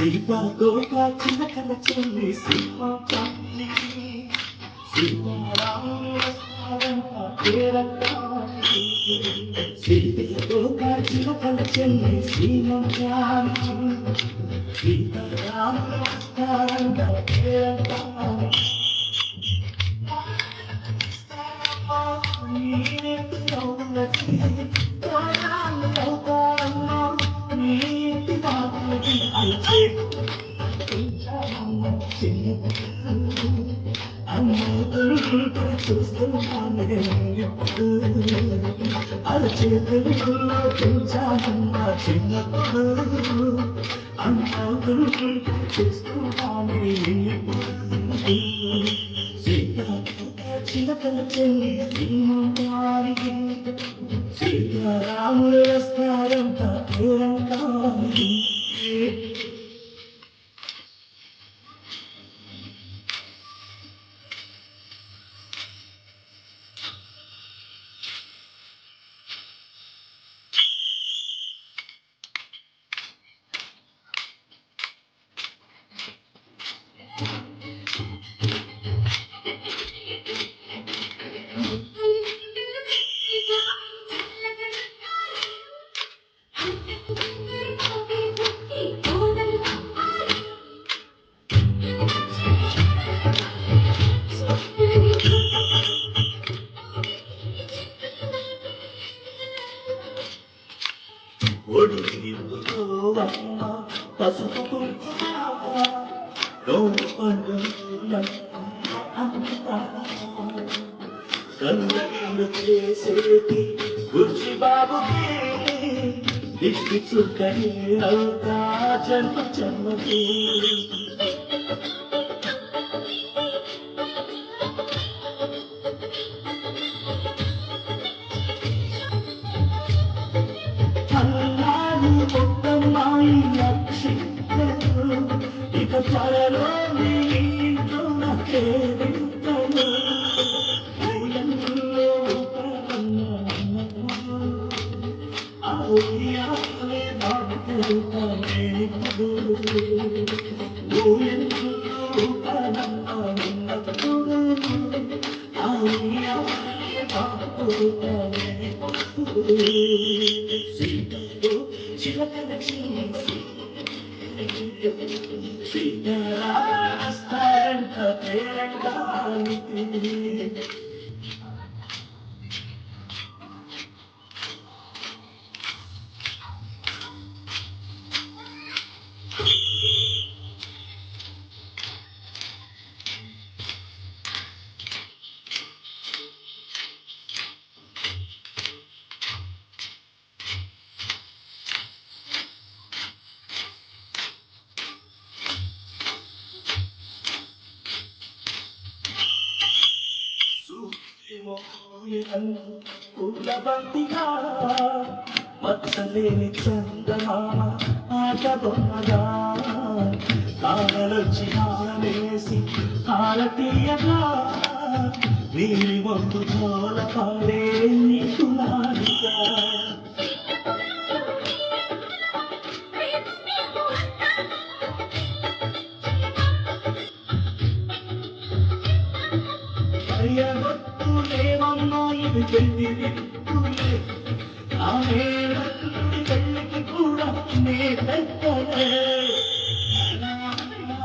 సీతాకోక చిలకల చెల్లి సింహాచారి సీతారాములు వస్తారంట పేరంటారి సీతాకోక చిలకల చెల్లి సింహాచారి సీతారాములు వస్తారంట పేరంటారి సీతారాములు వస్తారంట Olha o lindo, olá, olá, passa por కన్నీళ్ళు చేసేటి గుర్జి బాబుకి దిష్టి చుక్కని అవుతా జన్మ జన్మకి ఇక త్వరలో నీ ఇంట్లో నాకేదింతలు Yeah. పూలబంతిగా మచ్చలేని చందమామ ఆట బొమ్మగా. కాలొచ్చి హారతీయగా వీరి వంతు జోల పాడే నీకు నాడిగా നന്നായത് ചെല്ലിരിക്കുയേ ആ നേരത്തിൽ ചെല്ലിക്കൂടാ നേരത്തേ